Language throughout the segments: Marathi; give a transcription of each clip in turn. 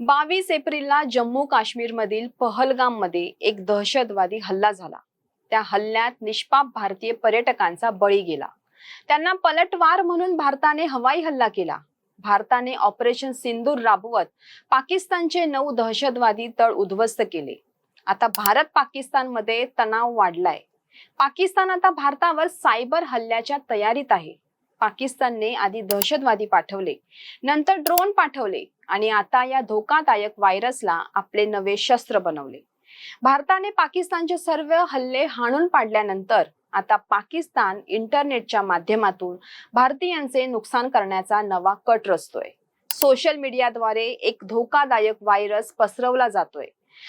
बावीस एप्रिलला जम्मू काश्मीरमधील पहलगाममध्ये एक दहशतवादी हल्ला झाला. त्या हल्ल्यात निष्पाप भारतीय पर्यटकांचा बळी गेला. त्यांना पलटवार म्हणून भारताने हवाई हल्ला केला. भारताने ऑपरेशन सिंदूर राबवत पाकिस्तानचे नऊ दहशतवादी तळ उद्ध्वस्त केले. आता भारत पाकिस्तानमध्ये तणाव वाढलाय. पाकिस्तान आता भारतावर सायबर हल्ल्याच्या तयारीत आहे. पाकिस्तानने आधी दहशतवादी पाठवले. नंतर ड्रोन पाठवले. आणि आता या धोकादायक व्हायरसला आपले नवे शस्त्र बनवले. भारताने पाकिस्तानचे सर्व हल्ले हाणून पाडल्यानंतर आता पाकिस्तान इंटरनेटच्या माध्यमातून भारतीयांचे नुकसान करण्याचा नवा कट रचतोय. सोशल मीडियाद्वारे एक धोकादायक व्हायरस पसरवला जातोय.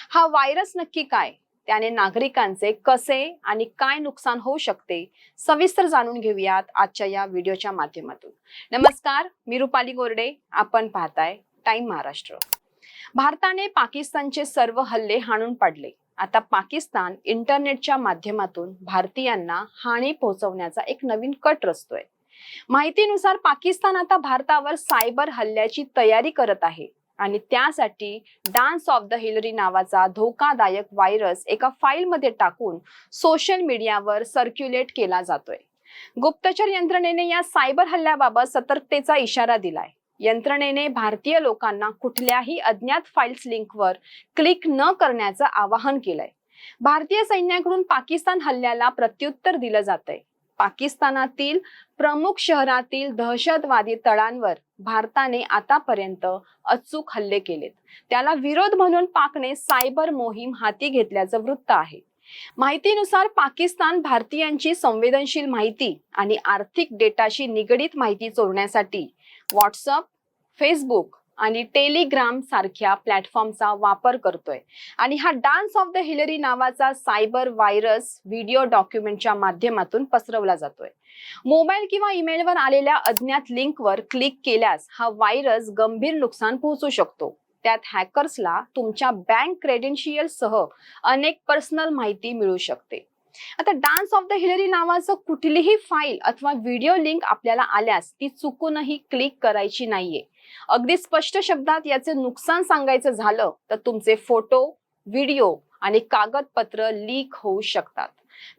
हा व्हायरस नक्की काय? त्याने नागरिकांचे कसे आणि काय नुकसान होऊ शकते सविस्तर जाणून घेऊयात आजच्या या व्हिडिओच्या माध्यमातून. नमस्कार मी रुपाली गोरडे आपण पाहताय टाइम महाराष्ट्र. भारताने पाकिस्तानचे सर्व हल्ले हाणून पाडले. आता पाकिस्तान इंटरनेटच्या माध्यमातून भारतीयांना हानी पोहोचवण्याचा एक नवीन कट रचतोय. माहितीनुसार पाकिस्तान आता भारतावर सायबर हल्ल्याची तयारी करत आहे आणि त्यासाठी डान्स ऑफ द हिलरी नावाचा धोकादायक व्हायरस एका फाईलमध्ये टाकून सोशल मीडियावर सर्क्युलेट केला जातोय. गुप्तचर यंत्रणेने या सायबर हल्ल्याबाबत सतर्कतेचा इशारा दिलाय. यंत्रणेने भारतीय लोकांना कुठल्याही अज्ञात फाईल्स लिंकवर क्लिक न करण्याचं आवाहन केलंय. भारतीय सैन्याकडून पाकिस्तान हल्ल्याला प्रत्युत्तर दिलं जातंय. पाकिस्तानातील प्रमुख शहरातील दहशतवादी तळांवर भारताने आतापर्यंत अचूक हल्ले केलेत. त्याला विरोध म्हणून पाकने सायबर मोहीम हाती घेतल्याचं वृत्त आहे. माहितीनुसार पाकिस्तान भारतीयांची संवेदनशील माहिती आणि आर्थिक डेटाशी निगडीत माहिती चोरण्यासाठी व्हॉट्सअप फेसबुक आणि टेलिग्राम सारख्या प्लॅटफॉर्मचा वापर करतोय. आणि हा डान्स ऑफ द हिलरी नावाचा सायबर व्हायरस व्हिडिओ डॉक्युमेंटच्या माध्यमातून पसरवला जातोय. मोबाईल किंवा ईमेलवर आलेल्या अज्ञात लिंकवर क्लिक केल्यास हा व्हायरस गंभीर नुकसान पोहोचू शकतो. त्यात हॅकर्सला तुमच्या बँक क्रेडेन्शियल सह अनेक पर्सनल माहिती मिळू शकते. आता डान्स ऑफ द हिलरी नावाचं कुठलीही फाईल अथवा व्हिडिओ लिंक आपल्याला आल्यास ती चुकूनही क्लिक करायची नाहीये. अगदी स्पष्ट शब्दात याचे नुकसान सांगायचं झालं तर तुमचे फोटो व्हिडिओ आणि कागदपत्र लीक होऊ शकतात.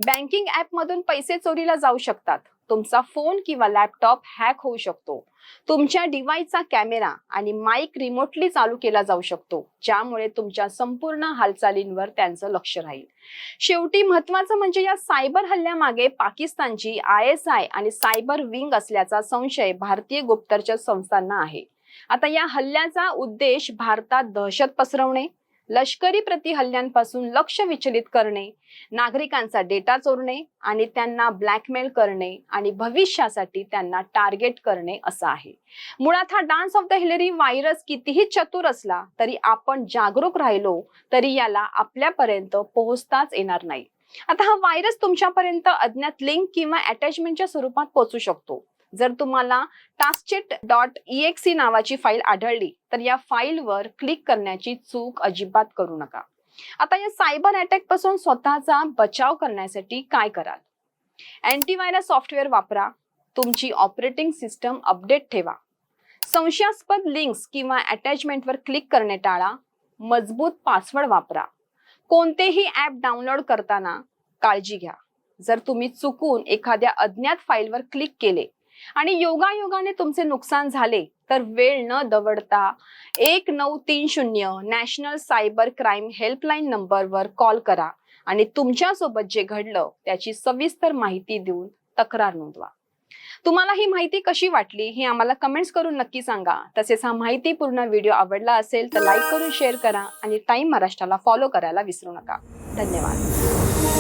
बँकिंग ऍप मधून पैसे चोरीला जाऊ शकतात. तुमचा फोन किंवा लॅपटॉप हॅक होऊ शकतो. तुमच्या डिव्हाइसचा कॅमेरा आणि माईक रिमोटली चालू केला जाऊ शकतो. ज्यामुळे तुमच्या संपूर्ण हालचालींवर त्यांचं लक्ष राहील. शेवटी महत्वाचं म्हणजे या सायबर हल्ल्यामागे पाकिस्तानची आय एस आय आणि सायबर विंग असल्याचा संशय भारतीय गुप्तचर संस्थांना आहे. आता या हल्ल्याचा उद्देश भारतात दहशत पसरवणे लष्करी प्रति हल्ल्यांपासून लक्ष विचलित करणे नागरिकांचा डेटा चोरणे आणि त्यांना ब्लॅकमेल करणे आणि भविष्यासाठी त्यांना टार्गेट करणे असं आहे. मुळात हा dance of the Hillary virus कितीही चतुर असला तरी आपण जागरूक राहिलो तरी याला आपल्यापर्यंत पोहोचताच येणार नाही. आता हा व्हायरस तुमच्यापर्यंत अज्ञात लिंक किंवा अटॅचमेंटच्या स्वरूपात पोहोचू शकतो. जर तुम्हाला टास्कचेट डॉट सी नावाची फाईल आढळली तर या फाईलवर क्लिक करण्याची चूक अजिबात करू नका. आता या सायबर अटॅकपासून स्वतःचा बचाव करण्यासाठी काय कराल? अँटीव्हायरस सॉफ्टवेअर वापरा तुमची ऑपरेटिंग सिस्टम अपडेट ठेवा. संशयास्पद लिंक्स किंवा अटॅचमेंटवर क्लिक करणे टाळा मजबूत पासवर्ड वापरा. कोणतेही ऍप डाउनलोड करताना काळजी घ्या. जर तुम्ही चुकून एखाद्या अज्ञात फाईलवर क्लिक केले आणि योगायोगाने तुमचे नुकसान झाले तर वेळ न दवडता एक नऊ तीन शून्य नॅशनल सायबर क्राईम हेल्पलाईन नंबरवर कॉल करा आणि तुमच्यासोबत जे घडलं त्याची सविस्तर माहिती देऊन तक्रार नोंदवा. तुम्हाला ही माहिती कशी वाटली हे आम्हाला कमेंट्स करून नक्की सांगा. तसेच हा माहितीपूर्ण व्हिडिओ आवडला असेल तर लाईक करून शेअर करा आणि टाईम महाराष्ट्राला फॉलो करायला विसरू नका. धन्यवाद.